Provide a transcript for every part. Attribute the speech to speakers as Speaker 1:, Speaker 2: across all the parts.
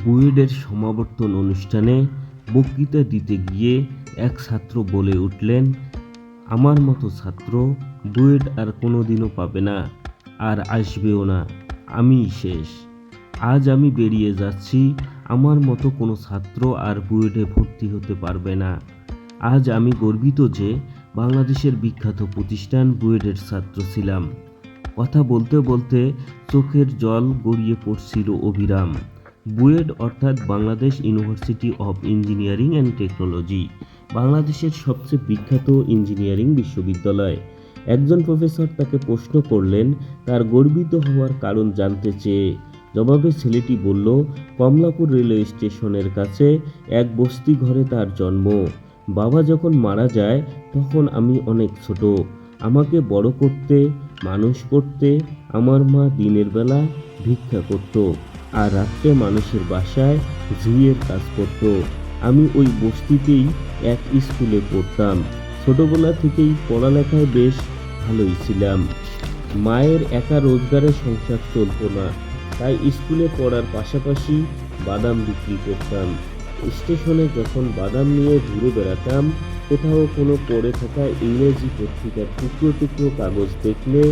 Speaker 1: বুয়েটের সমাবর্তন অনুষ্ঠানে বক্তৃতা দিতে গিয়ে এক ছাত্র বলে উঠলেন, আমার মতো ছাত্র বুয়েট আর কোনোদিনও পাবে না, আর আসবেও না আমি শেষ। আজ আমি বেরিয়ে যাচ্ছি, আমার মতো কোনো ছাত্র আর বুয়েটে ভর্তি হতে পারবে না। আজ আমি গর্বিত যে বাংলাদেশের বিখ্যাত প্রতিষ্ঠান বুয়েটের ছাত্র ছিলাম। কথা বলতে বলতে চোখের জল গড়িয়ে পড়ছিল অবিরাম বুয়েট অর্থাৎ Bangladesh university of engineering and technology বাংলাদেশের সবচেয়ে বিখ্যাত ইঞ্জিনিয়ারিং বিশ্ববিদ্যালয়। একজন প্রফেসর তাকে প্রশ্ন করলেন, তার গর্বিত হওয়ার কারণ জানতে চেয়ে। জবাবে ছেলেটি বলল, কমলাপুর রেলওয়ে স্টেশনের কাছে এক বস্তি ঘরে তার জন্ম। বাবা যখন মারা যায়, তখন আমি অনেক ছোট। আমাকে বড় করতে, মানুষ করতে, আমার মা দিনের বেলা ভিক্ষা করত। আর রাত্রে মানুষের বাসায় ঝিয়ের কাজ করত। আমি ওই বস্তিতেই এক স্কুলে পড়তাম। ছোটবেলা থেকেই পড়ালেখায় বেশ ভালোই ছিলাম। মায়ের একা রোজগারে সংসার চলতো না, তাই স্কুলে পড়ার পাশাপাশি বাদাম বিক্রি করতাম। স্টেশনে যখন বাদাম নিয়ে ঘুরে বেড়াতাম, কোথাও কোনো পড়ে থাকা ইংরেজি পত্রিকার টুকরো টুকরো কাগজ দেখলে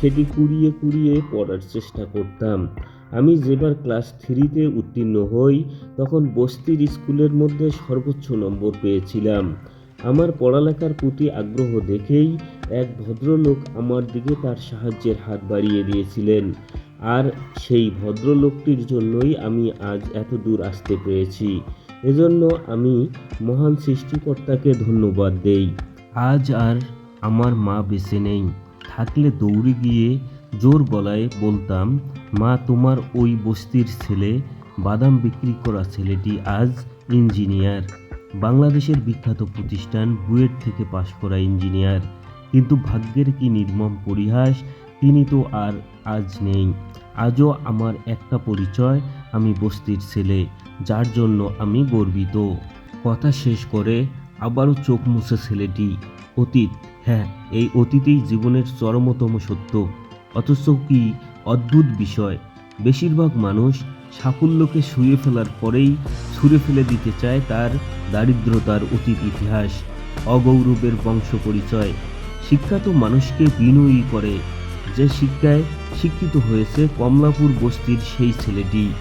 Speaker 1: সেটি কুড়িয়ে কুড়িয়ে পড়ার চেষ্টা করতাম। আমি যেবার ক্লাস থ্রিতে উত্তীর্ণ হই, তখন বস্তির স্কুলের মধ্যে সর্বোচ্চ নম্বর পেয়েছিলাম। আমার পড়ালেখার প্রতি আগ্রহ দেখেই এক ভদ্রলোক আমার দিকে তার সাহায্যের হাত বাড়িয়ে দিয়েছিলেন। আর সেই ভদ্রলোকটির জন্যই আমি আজ এত দূর আসতে পেরেছি। এজন্য আমি মহান সৃষ্টিকর্তাকে ধন্যবাদ দেই। আজ আর আমার মা বেঁচে নেই। থাকলে দৌড়ে গিয়ে জোর গলায় বলতাম, মা, তোমার ওই বস্তির ছেলে, বাদাম বিক্রি করা ছেলেটি আজ ইঞ্জিনিয়ার। বাংলাদেশের বিখ্যাত প্রতিষ্ঠান বুয়েট থেকে পাশ করা ইঞ্জিনিয়ার। কিন্তু ভাগ্যের কি নির্মম পরিহাস, তিনি তো আর আজ নেই। আজও আমার একটা পরিচয়, আমি বস্তির ছেলে, যার জন্য আমি গর্বিত। কথা শেষ করে আবারও চোখ মুছে ছেলেটি, অতীত হ্যাঁ এই অতীতেই জীবনের চরমতম সত্য। অথচ কি অদ্ভুত বিষয়। বেশিরভাগ মানুষ সাফল্যকে শুয়ে ফেলার পরেই ছুঁড়ে ফেলে দিতে চায় তার দারিদ্রতার অতীত ইতিহাস, অগৌরবের বংশ পরিচয়। শিক্ষা তো মানুষকে বিনয়ী করে। যে শিক্ষায় শিক্ষিত হয়েছে কমলাপুর বস্তির সেই ছেলেটি।